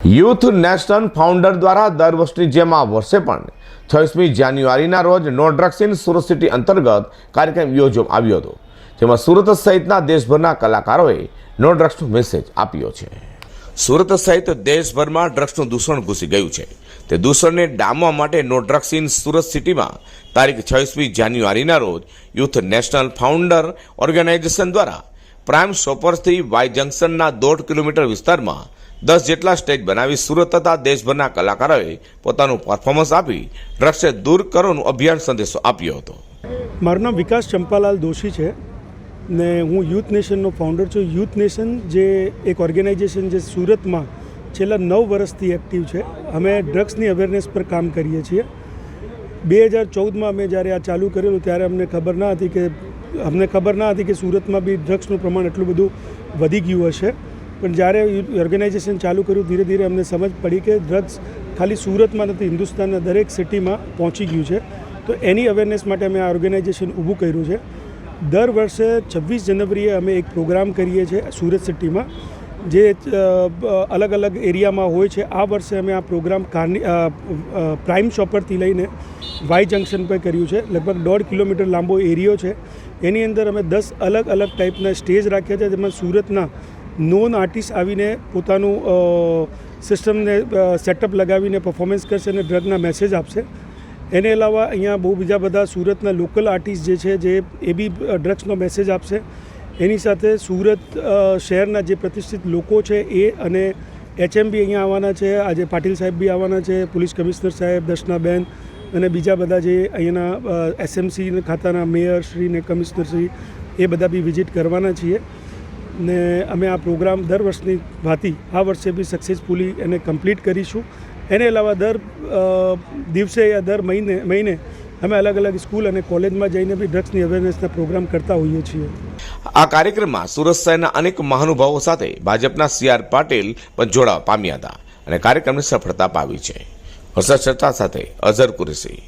Youth national founder દ્વારા દર વર્ષની જેમ આ વર્ષે પણ છવ્વીસમી જાન્યુઆરીના રોજ no drugs in Surat city અંતર્ગત કાર્યક્રમ યોજવામાં આવ્યો હતો. જેમાં સુરત સહિતના દેશભરના કલાકારોએ નો ડ્રગ્સનો મેસેજ આપ્યો છે. સુરત સહિત દેશભરમાં ડ્રગ્સનું દૂષણ ઘૂસી ગયું છે. તે દૂષણને ડામવા માટે નો ડ્રગ્સ ઇન સુરત સિટીમાં તારીખ છવ્વીસમી જાન્યુઆરીના રોજ યુથ નેશનલ ફાઉન્ડર ઓર્ગેનાઇઝેશન દ્વારા પ્રાઇમ શોપર્સથી વાય જંકશનના દોઢ કિલોમીટર વિસ્તારમાં દસ જેટલા સ્ટેજ બનાવી સુરત તથા દેશભરના કલાકારોએ પોતાનું પરફોર્મન્સ આપી ડ્રગ્સને દૂર કરોનું અભિયાન સંદેશો આપ્યો હતો. મારું નામ વિકાસ ચંપાલાલ દોશી છે ને હું યુથ નેશનનો ફાઉન્ડર છું. યુથ નેશન જે એક ઓર્ગેનાઇઝેશન જે સુરતમાં છેલ્લા નવ વર્ષથી એક્ટિવ છે. અમે ડ્રગ્સની અવેરનેસ પર કામ કરીએ છીએ. બે હજાર ચૌદમાં અમે જ્યારે આ ચાલુ કરેલું ત્યારે અમને ખબર ના હતી કે અમને ખબર ના હતી કે સુરતમાં બી ડ્રગ્સનું પ્રમાણ એટલું બધું વધી ગયું હશે. પણ જ્યારે ઓર્ગેનાઇઝેશન ચાલુ કર્યું, ધીરે ધીરે અમને સમજ પડી કે ડ્રગ્સ ખાલી સુરતમાં નથી, હિન્દુસ્તાનના દરેક સિટીમાં પહોંચી ગયું છે. તો એની અવેરનેસ માટે અમે આ ઓર્ગેનાઇઝેશન ઊભું કર્યું છે. દર વર્ષે છવ્વીસ જનવરીએ અમે એક પ્રોગ્રામ કરીએ છીએ સુરત સિટીમાં જે અલગ અલગ એરિયામાં હોય છે. આ વર્ષે અમે આ પ્રોગ્રામ કાર્ની પ્રાઇમ શોપરથી લઈને વાય જંકશન પર કર્યું છે. લગભગ દોઢ કિલોમીટર લાંબો એરિયો છે. એની અંદર અમે દસ અલગ અલગ ટાઈપના સ્ટેજ રાખ્યા છે, જેમાં સુરતના નોન આર્ટિસ્ટ આવીને પોતાનું સિસ્ટમને સેટઅપ લગાવીને પરફોર્મન્સ કરશે અને ડ્રગના મેસેજ આપશે. એને અલાવા અહીંયા બહુ બીજા બધા સુરતના લોકલ આર્ટિસ્ટ જે છે, જે એ બી ડ્રગ્સનો મેસેજ આપશે. એની સાથે સુરત શહેરના જે પ્રતિષ્ઠિત લોકો છે એ અને એચએમ બી અહીંયા આવવાના છે, આજે પાટીલ સાહેબ બી આવવાના છે, પોલીસ કમિશનર સાહેબ દર્શનાબેન અને બીજા બધા જે અહીંયાના એસએમસી ખાતાના મેયર શ્રી ને કમિશનર શ્રી એ બધા બી વિઝિટ કરવાના છીએ. ને અમે આ પ્રોગ્રામ દર વર્ષની ભાંતિ આ વર્ષે બી સક્સેસફુલી એને કમ્પ્લીટ કરીશું. એને અલાવા દર દિવસે યા દર મહિને મહિને અમે અલગ અલગ સ્કૂલ અને કોલેજમાં જઈને બી ડ્રગ્સની અવેરનેસના પ્રોગ્રામ કરતા હોઈએ છીએ. આ કાર્યક્રમમાં સુરત શહેરના અનેક મહાનુભાવો સાથે ભાજપના સી આર પાટીલ પણ જોડાવા પામ્યા હતા અને કાર્યક્રમની સફળતા પાવી છે. હર્ષદ ચર્ચા સાથે અઝર કુરેશી.